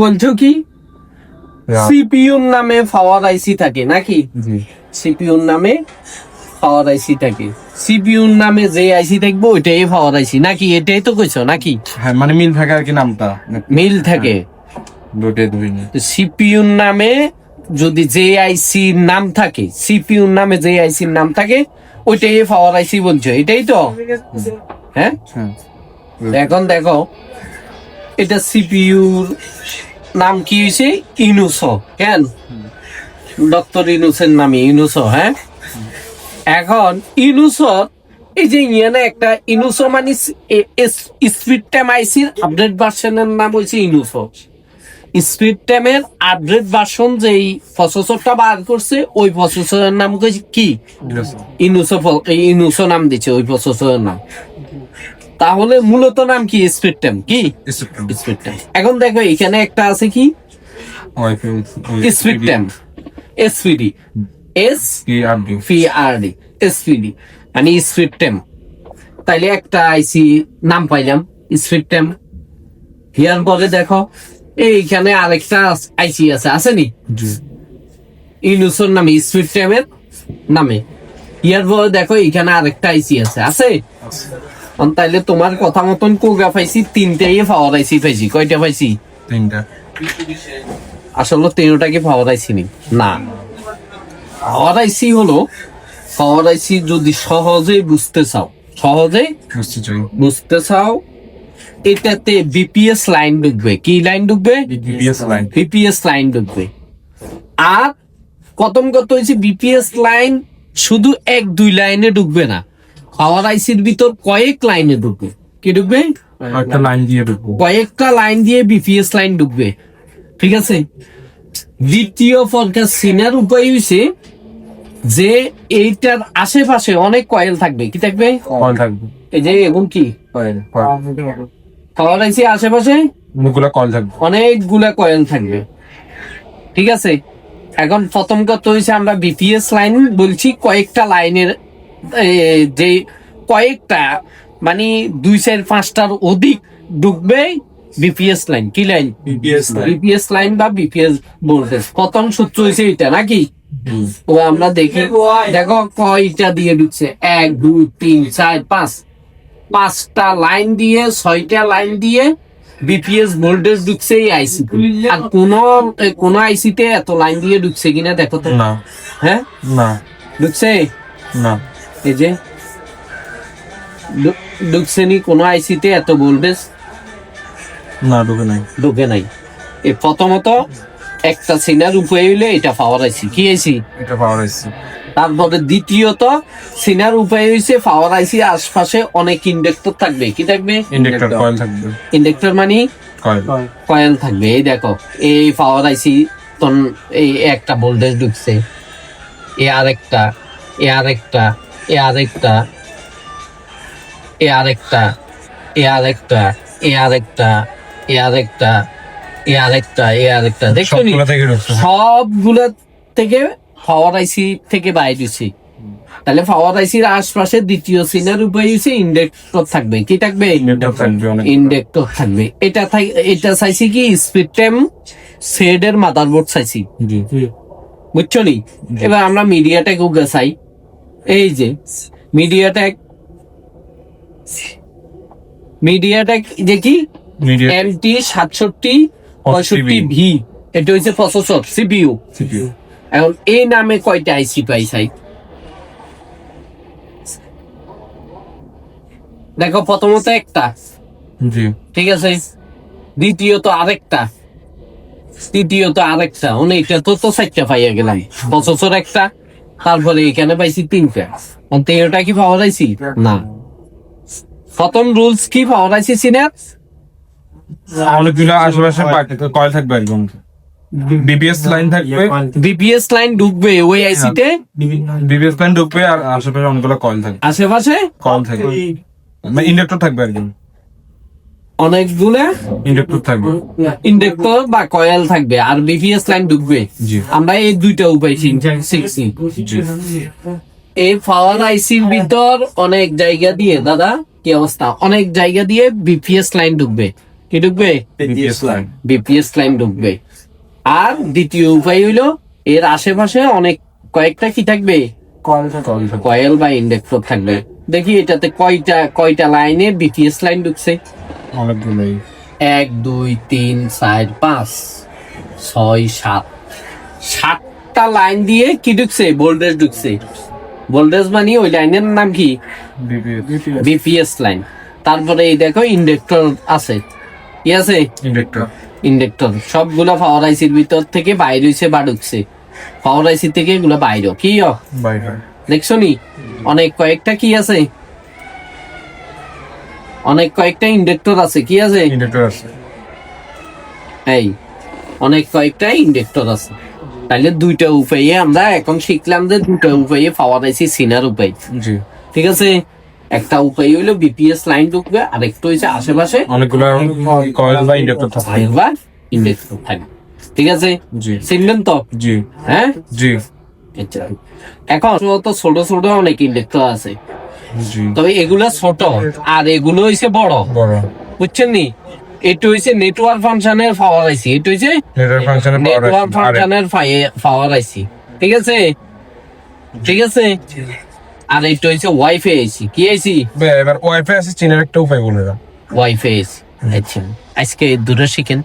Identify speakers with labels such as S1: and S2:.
S1: বলছো কি? সিপিইউর নামে পাওয়ার আইসি থাকে নাকি?
S2: জি।
S1: সিপিইউর নামে পাওয়ার আইসি থাকে। সিপিইউর নামে যে আইসি থাকবে ওইটাই পাওয়ার আইসি। নাকি এটাই তো কইছো নাকি?
S2: হ্যাঁ মানে মিল থাকে আর কি নামটা।
S1: মিল থাকে।
S2: দুই
S1: সিপিইউর নামে যদি যে আইসি নাম থাকে সিপিইউর নামে যে আইসির নাম থাকে ওইটাই পাওয়ার আইসি বলছো এটাই তো? হ্যাঁ?
S2: হ্যাঁ।
S1: এখন দেখো এটা সিপিইউর নাম কি হয়েছে ইনুসো কেন? ডক্টর ইনুসের নামে ইনুসো হ্যাঁ? এখন ইনুসো এই যে ইয়ানে একটা ইনুসো মানে স্পিড টাইম আইসির আপডেট ভার্সনের নাম হয়েছে ইনুসো। স্পিড টাইমের আপডেট ভার্সন যেই প্রসেসরটা বার করছে ওই প্রসেসরের নাম কি? ইনুসো। ইনুসো নাম দিচ্ছে ওই প্রসেসরের নাম। তাহলে মূলত নাম কি? স্পিড টাইম কি? স্পিড টাইম এখন দেখো এখানে একটা আছে কি? Speed time SPD S P R D SPD মানে স্পিড টাইম তাইলে একটা আইসি নাম পাইলাম স্পিড টাইম হিয়ার পরে দেখো এইখানে আরেকটা আইসি আছে আসেনি ইনুসোর নামে স্পিড টাইমের নামে। ইয়ার পরে দেখো এখানে আরেকটা আইসি আছে? আছে। তাইলে তোমার কথা মতন কোগা পাইছি তিনটাই পাওয়ার আইসি পাইছি। কয়টা পাইছি?
S2: তিনটা।
S1: আসলে তিনটা কি পাওয়ার আইসি নি। না। পাওয়ার আইসি হলো পাওয়ার আইসি যদি সহজে বুঝতে চাও। সহজে
S2: বুঝতে
S1: চাও এটাতে বিপিএস লাইন ঢুকবে। কি লাইন ঢুকবে?
S2: বিপিএস লাইন
S1: বিপিএস লাইন ঢুকবে। আর প্রথম কত হয়েছে বিপিএস লাইন শুধু এক দুই লাইনে ঢুকবে না। পাওয়ার আইসির ভিতর কয়েক লাইনে ঢুকবে। কি ঢুকবে?
S2: একটা লাইন দিয়ে ঢুকবো।
S1: কয়েকটা লাইন দিয়ে বিপিএস লাইন ঢুকবে। ঠিক আছে? দ্বিতীয় পর্যায়ে সিনার উপায় হইছে যে এইটার আশেপাশে অনেক কয়েল থাকবে। কি থাকবে?
S2: কল থাকবে।
S1: এই যে এবং কি?
S2: কয়েল।
S1: পাওয়ার আইসি আশেপাশে
S2: অনেকগুলো কল থাকবে।
S1: অনেকগুলা কয়েল থাকবে। ঠিক আছে? এখন প্রথম কথা হয়েছে আমরা বিপিএস লাইন বলছি কয়েকটা লাইনের যে কয়েকটা মানে দুই চার পাঁচটার অধিক ঢুকবে বিপিএস লাইন কি লাইন
S2: বিপিএস
S1: বিপিএস লাইন বা বিপিএস ভোল্টেজ প্রথম সূত্র হয়েছে এটা নাকি? ও আমরা দেখি দেখো কয়টা দিয়ে ঢুকছে এক দুই তিন চার পাঁচ। পাঁচটা লাইন দিয়ে ছয়টা লাইন দিয়ে বিপিএস ভোল্টেজ ঢুকছে এই আইসি আর কোন কোন আইসিতে এত লাইন দিয়ে ঢুকছে কিনা দেখো তো।
S2: না।
S1: হ্যাঁ?
S2: না।
S1: ঢুকছে
S2: না।
S1: এই যে কোন আইসিতে এত ভোল্টেজ
S2: না ঢুকে নাই।
S1: ঢুকে নাই। এই প্রথমত একটা সিনার উপরে হইলে এটা পাওয়ার আইসি। কি আইসি?
S2: এটা পাওয়ার আইসি।
S1: তারপরে দ্বিতীয়ত সিনার উপায় হইছে পাওয়ার আইসি আশপাশে অনেক ইন্ডাক্টর থাকবে। কি থাকবে?
S2: ইন্ডাক্টর কয়েল থাকবে।
S1: ইন্ডাক্টর মানে?
S2: কয়েল
S1: কয়েল থাকবে। এই দেখো এই পাওয়ার আইসি তন এই একটা ভোল্টেজ ঢুকছে। এ আরেকটা এ আরেকটা। এ আরেকটা এ আরেকটা এ আরেকটা এ আরেকটা এ আরেকটা এ আরেকটা এ আরেকটা?
S2: সবগুলো থেকে
S1: পাওয়ার আইসি থেকে বাইরে দিছি তাহলে পাওয়ার আইসির আশপাশে দ্বিতীয় সিনের উপায় হচ্ছে ইন্ডেক্টর থাকবে। কি থাকবে?
S2: ইন্ডাক্টর থাকবে
S1: এটা এটা চাইছি কি স্পিড টাইম সেড এর মাদারবোর্ড চাইছি।
S2: জি
S1: বুঝছ নি? এবার আমরা মিডিয়াটেক চাই। এই যে মিডিয়াটেক মিডিয়াটেক যে কি? এমটি সাতষট্টি পঁয়ষট্টি ভি। এটা হচ্ছে প্রসেসর সিপিইউ এখন এই নামে কয়টা আইসি পাই চাই দেখো প্রথমত একটা। ঠিক আছে? দ্বিতীয়ত আরেকটা। তৃতীয়ত আরেকটা। অনেকটা তো তো চারটা পাইয়া গেলাম। প্রসেসর একটা। তারপরে এখানে পাইছি তিনটা তেরোটা কি পাওয়া যাইছি? না। প্রথম রুলস কি পাওয়া যাইছি সিনিয়র?
S2: অনেকগুলো আশেপাশে কয়েল থাকবে একদম বিপিএস লাইন থাকবে।
S1: বিপিএস লাইন ঢুকবে ওই আইসিতে
S2: বিপিএস লাইন ঢুকবে আর আশেপাশে অনেকগুলো কয়েল থাকবে।
S1: আশেপাশে?
S2: কয়েল থাকবে। মানে ইন্ডাক্টর থাকবে একদম
S1: অনেকগুলা
S2: ইন্ডাক্টর থাকবে।
S1: ইন্ডেক্টর বা কয়েল থাকবে আর বিপিএস লাইন ঢুকবে। আমরা এই দুইটা উপায় শিখছি এই পাওয়ার আইসির ভিতর অনেক জায়গা দিয়ে দাদা কি অবস্থা? অনেক জায়গা দিয়ে বিপিএস লাইন ঢুকবে। কি ঢুকবে?
S2: বিপিএস লাইন
S1: বিপিএস লাইন ঢুকবে। আর দ্বিতীয় উপায় হইল এর আশেপাশে অনেক কয়েকটা কি থাকবে?
S2: কয়েল থাকবে।
S1: কয়েল বা ইন্ডাক্টর থাকবে। দেখি এটাতে কয়টা কয়টা লাইনে বিপিএস লাইন ঢুকছে।
S2: অনেকগুলোই।
S1: এক দুই তিন চার পাঁচ ছয় সাত। সাতটা লাইন দিয়ে কি ঢুকছে? ভোল্টেজ ঢুকছে। ভোল্টেজ মানে ওই লাইনের নাম কি?
S2: বিপিএস
S1: লাইন তারপরে এই দেখো ইন্ডাক্টর আছে। কি আছে?
S2: ইন্ডাক্টর।
S1: ইন্ডাক্টর। সবগুলা পাওয়ার আইসির ভিতর থেকে বাইরে হইছে বা ঢুকছে। পাওয়ার আইসি থেকে এগুলো বাইরে। কি দেখছ নি? অনেক কয়েকটা কি আছে? অনেক কয়েকটা ইন্ডেক্টর আছে কি আছে?
S2: ইন্ডাক্টর আছে।
S1: এই অনেক কয়েকটা ইন্ডেক্টর আছে। তাহলে দুইটা উপায়ে আমরা এখন শিখলাম যে দুইটা উপায়ে পাওয়ার আইসি সিনার উপায়
S2: জি।
S1: ঠিক আছে? একটা উপায় হইল বিপিএস লাইন ঢুকবে আর একটা হইছে আশেপাশে।
S2: অনেকগুলো কয়েল বা ইন্ডাক্টর থাকবে।
S1: বা ইন্ডাক্টর থাকবে। ঠিক আছে?
S2: জি।
S1: চিনলেন তো?
S2: জি।
S1: হ্যাঁ?
S2: জি।
S1: আচ্ছা। এখন তো ছোট ছোট অনেক ইন্ডাক্টর আছে। তবে এগুলা ছোট আর এগুলো হইছে বড়।
S2: বড়।
S1: বুঝছেন নি? এটা হইছে নেটওয়ার্ক ফাংশনের পাওয়ার আইসি এটা হইছে নেটওয়ার্ক ফাংশনের পাওয়ার আইসি ঠিক আছে? ঠিক আছে? আর এটা হইছে ওয়াইফাই আইসি কি আইসি
S2: এবার ওয়াইফাই আছে চীনের একটা উপায় বলে দাও।
S1: ওয়াইফাই আইসি আচ্ছা আজকে দূরে শিখেন।